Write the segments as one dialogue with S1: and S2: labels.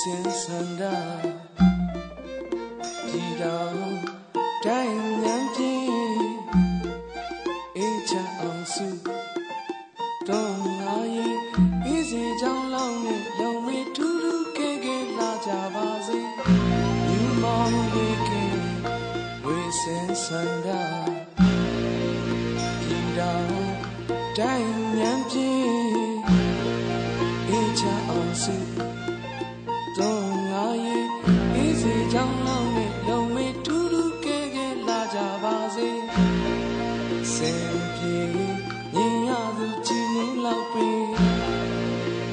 S1: စင်စန္ဒာဒီတော်တိုင်းညံပြင်းအေးချအောင်စုတော့ငါရဲ့အေးစီကြောင်းလောင်းနဲ့လုံမေထူးထူးကဲကဲလာကြပါစေညူမောင်ဝေကင်ဝေစင်စန္ဒာဒီတော်တိုင်းညံပြင်း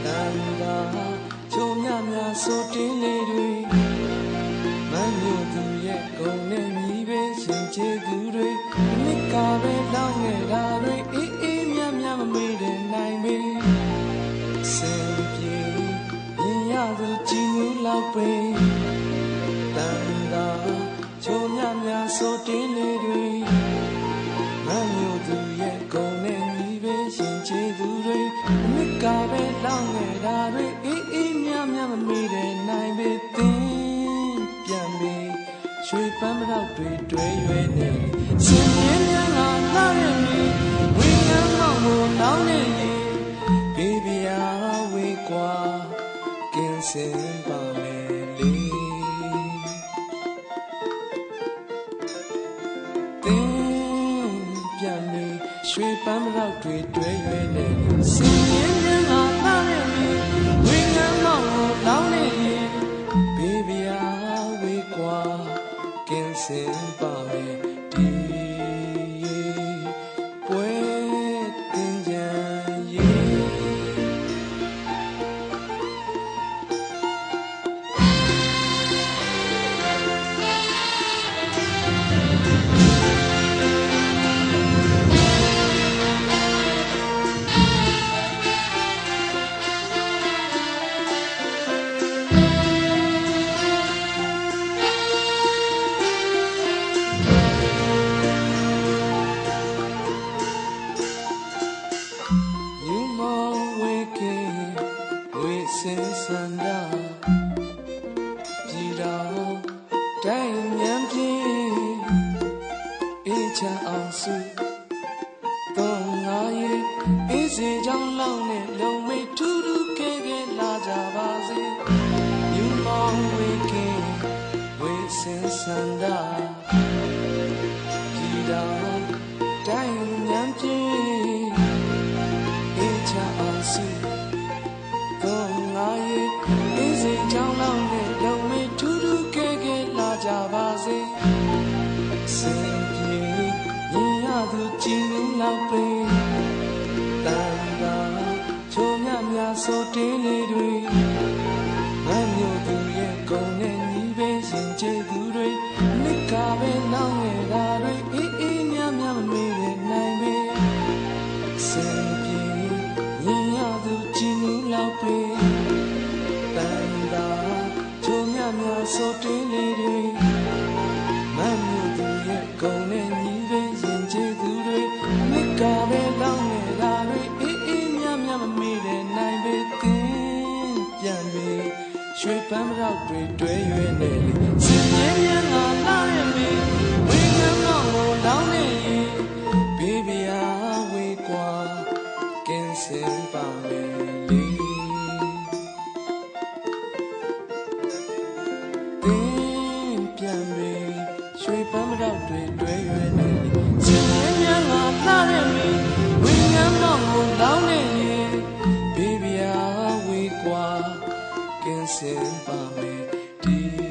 S1: တန်တာချုံမြမြဆိုတင်းလေးတွေမညို့သူရဲ့ဂုံနဲ့မြည်ပဲရှင်ချေသူတွေမြစ်ကပဲလောင်းနေတာတွေအေးအေးမြမြမမေ့တဲ့နိုင်ပေစင်ပြေညီရသူကြည်နေလောက်ပင်တန်တာချုံမြမြဆိုတင်းလေးတွေ မြစ်ကပဲလောင်းနေတာတွေအေးအေးမြမြမမေ့တဲ့နိုင်ပေသင်ပြန်ပြီရွှေပန်းမတော့တွေတွဲရွယ်နေစင်မြင်းများကလာရမည်ဝိညာဉ်မောင်ကိုလောင်းနေရင်ဘေဘီယာဝေကွာကင်းစင်ပါမယ်လေတင်းပြန်နေရွှေပန်းမတော့တွေတွဲရွဲနေစင်ရင်းရင်း င်းစ Echa Ansu Don Ngaye Easy Jang Long Ne Long Me Tudu Kege La Jabasi You more waking with Sanda Jiro Dang ရသူကြည်နူးလောက်ပင်တန်တာချိုးမြမြဆိုတင်းလေးတွေမမျိုးသူရဲ့ဂုံနဲ့ညီပဲရင်ကျေသူတွေနိကပဲလောင်းနေတာတွေအေးအေးမြမြမမေ့တဲ့နိုင်ပဲစင်ပြေရင်ရသူကြည်နူးလောက်ပေတန်တာချုံမြမြဆိုတင်း ရွှေပန်းပြောက်တွေတွဲရွေးနေလေစင်မြဲမြဲငါလာရမင်းဝင်းငန်းမောင်းကိုလောင်းနေရင်ဘေးပြာဝေးกว่าကင်းစင်ပါမယ်လေတင်းပြန်ပြီးရွှေပန်းပြောက်တွေတွဲရွေးနေလေ ဆင်ပါမယ်ဒီ